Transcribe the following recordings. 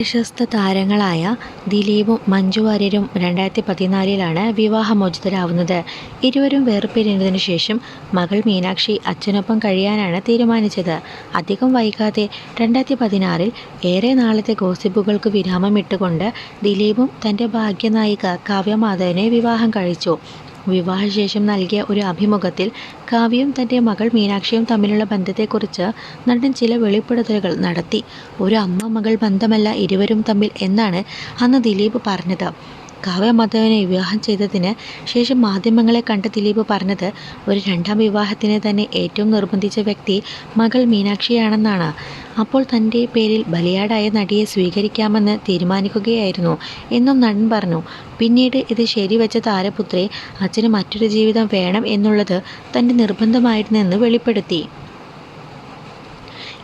പ്രശസ്ത താരങ്ങളായ ദിലീപും മഞ്ജു വാര്യരും രണ്ടായിരത്തി പതിനാലിലാണ് വിവാഹമോചിതരാവുന്നത്. ഇരുവരും വേർപിരിഞ്ഞതിനു ശേഷം മകൾ മീനാക്ഷി അച്ഛനൊപ്പം കഴിയാനാണ് തീരുമാനിച്ചത്. അധികം വൈകാതെ രണ്ടായിരത്തി പതിനാറിൽ ഏറെ നാളത്തെ ഗോസിപ്പുകൾക്ക് വിരാമമിട്ടുകൊണ്ട് ദിലീപും തന്റെ ഭാഗ്യനായിക കാവ്യ മാധവനെ വിവാഹം കഴിച്ചു. വിവാഹശേഷം നൽകിയ ഒരു അഭിമുഖത്തിൽ കാവ്യയും തന്റെ മകൾ മീനാക്ഷിയും തമ്മിലുള്ള ബന്ധത്തെക്കുറിച്ച് നടൻ ചില വെളിപ്പെടുത്തലുകൾ നടത്തി. ഒരു അമ്മ മകൾ ബന്ധമല്ല ഇരുവരും തമ്മിൽ എന്നാണ് അന്ന് ദിലീപ് പറഞ്ഞത്. കാവ്യ മാധവനെ വിവാഹം ചെയ്തതിന് ശേഷം മാധ്യമങ്ങളെ കണ്ട ദിലീപ് പറഞ്ഞത് ഒരു രണ്ടാം വിവാഹത്തിന് തന്നെ ഏറ്റവും നിർബന്ധിച്ച വ്യക്തി മകൾ മീനാക്ഷിയാണെന്നാണ്. അപ്പോൾ തന്റെ പേരിൽ ബലിയാടായ നടിയെ സ്വീകരിക്കാമെന്ന് തീരുമാനിക്കുകയായിരുന്നു. എന്നും നടൻ പറഞ്ഞു. പിന്നീട് ഇത് ശരിവെച്ച താരപുത്രെ അച്ഛന് മറ്റൊരു ജീവിതം വേണം എന്നുള്ളത് തന്റെ നിർബന്ധമായിരുന്നെന്ന് വെളിപ്പെടുത്തി.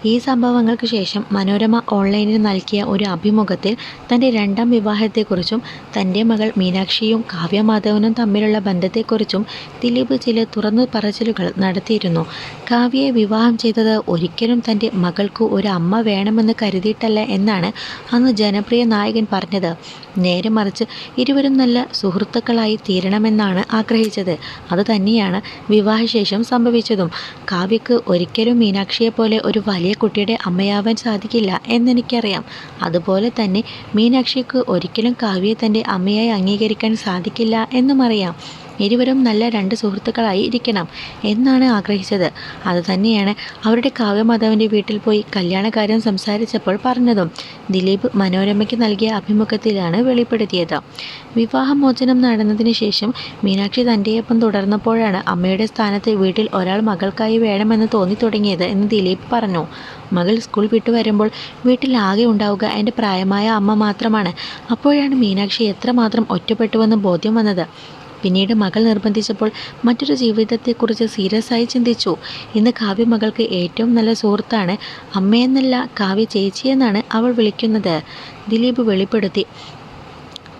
ഈ സംഭവങ്ങൾക്ക് ശേഷം മനോരമ ഓൺലൈനിൽ നൽകിയ ഒരു അഭിമുഖത്തിൽ തന്റെ രണ്ടാം വിവാഹത്തെക്കുറിച്ചും തന്റെ മകൾ മീനാക്ഷിയും കാവ്യമാധവനും തമ്മിലുള്ള ബന്ധത്തെക്കുറിച്ചും ദിലീപ് ചില തുറന്നു പറച്ചിലുകൾ നടത്തിയിരുന്നു. കാവ്യയെ വിവാഹം ചെയ്തത് ഒരിക്കലും തന്റെ മകൾക്ക് ഒരു അമ്മ വേണമെന്ന് കരുതിയിട്ടല്ല എന്നാണ് അന്ന് ജനപ്രിയ നായകൻ പറഞ്ഞത്. നേരെ മറിച്ച് ഇരുവരും നല്ല സുഹൃത്തുക്കളായി തീരണമെന്നാണ് ആഗ്രഹിച്ചത്. അതുതന്നെയാണ് വിവാഹശേഷം സംഭവിച്ചതും. കാവ്യക്ക് ഒരിക്കലും മീനാക്ഷിയെപ്പോലെ ഒരു വലിയ കുട്ടിയുടെ അമ്മയാവാൻ സാധിക്കില്ല എന്നെനിക്കറിയാം. അതുപോലെ തന്നെ മീനാക്ഷിക്ക് ഒരിക്കലും കാവ്യയെ തന്റെ അമ്മയായി അംഗീകരിക്കാൻ സാധിക്കില്ല എന്നും അറിയാം ഇരുവരും നല്ല രണ്ട് സുഹൃത്തുക്കളായി ഇരിക്കണം എന്നാണ് ആഗ്രഹിച്ചത്. അതുതന്നെയാണ് അവരുടെ കാവ്യമാധവന്റെ വീട്ടിൽ പോയി കല്യാണകാര്യം സംസാരിച്ചപ്പോൾ പറഞ്ഞതും. ദിലീപ് മനോരമയ്ക്ക് നൽകിയ അഭിമുഖത്തിലാണ് വെളിപ്പെടുത്തിയത്. വിവാഹമോചനം നടന്നതിന് ശേഷം മീനാക്ഷി തന്റെയൊപ്പം തുടർന്നപ്പോഴാണ് അമ്മയുടെ സ്ഥാനത്ത് വീട്ടിൽ ഒരാൾ മകൾക്കായി വേണമെന്ന് തോന്നി തുടങ്ങിയത് എന്ന് ദിലീപ് പറഞ്ഞു. മകൾ സ്കൂൾ വിട്ടു വരുമ്പോൾ വീട്ടിൽ ആകെ ഉണ്ടാവുക എന്റെ പ്രായമായ അമ്മ മാത്രമാണ്. അപ്പോഴാണ് മീനാക്ഷി എത്രമാത്രം ഒറ്റപ്പെട്ടുവെന്ന് ബോധ്യം വന്നത്. പിന്നീട് മകൾ നിർബന്ധിച്ചപ്പോൾ മറ്റൊരു ജീവിതത്തെക്കുറിച്ച് സീരിയസ് ആയി ചിന്തിച്ചു. ഇന്ന് കാവ്യ മകൾക്ക് ഏറ്റവും നല്ല സുഹൃത്താണ് അമ്മയെന്നല്ല കാവ്യ ചേച്ചിയെന്നാണ് അവൾ വിളിക്കുന്നത്. ദിലീപ് വെളിപ്പെടുത്തി.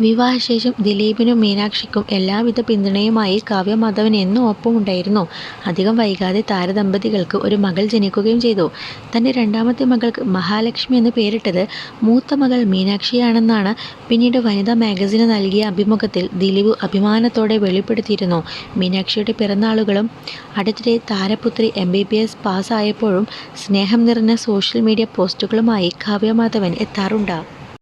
വിവാഹശേഷം ദിലീപിനും മീനാക്ഷിക്കും എല്ലാവിധ പിന്തുണയുമായി കാവ്യ മാധവൻ എന്നും ഒപ്പമുണ്ടായിരുന്നു. അധികം വൈകാതെ താരദമ്പതികൾക്ക് ഒരു മകൾ ജനിക്കുകയും ചെയ്തു. തന്റെ രണ്ടാമത്തെ മകൾക്ക് മഹാലക്ഷ്മി എന്ന് പേരിട്ടത് മൂത്ത മകൾ മീനാക്ഷിയാണെന്നാണ് പിന്നീട് വനിതാ മാഗസിന് നൽകിയ അഭിമുഖത്തിൽ ദിലീപ് അഭിമാനത്തോടെ വെളിപ്പെടുത്തിയിരുന്നു. മീനാക്ഷിയുടെ പിറന്നാളുകളും അടുത്തിടെ താരപുത്രി എം ബി ബി എസ് പാസ്സായപ്പോഴും സ്നേഹം നിറഞ്ഞ സോഷ്യൽ മീഡിയ പോസ്റ്റുകളുമായി കാവ്യ മാധവൻ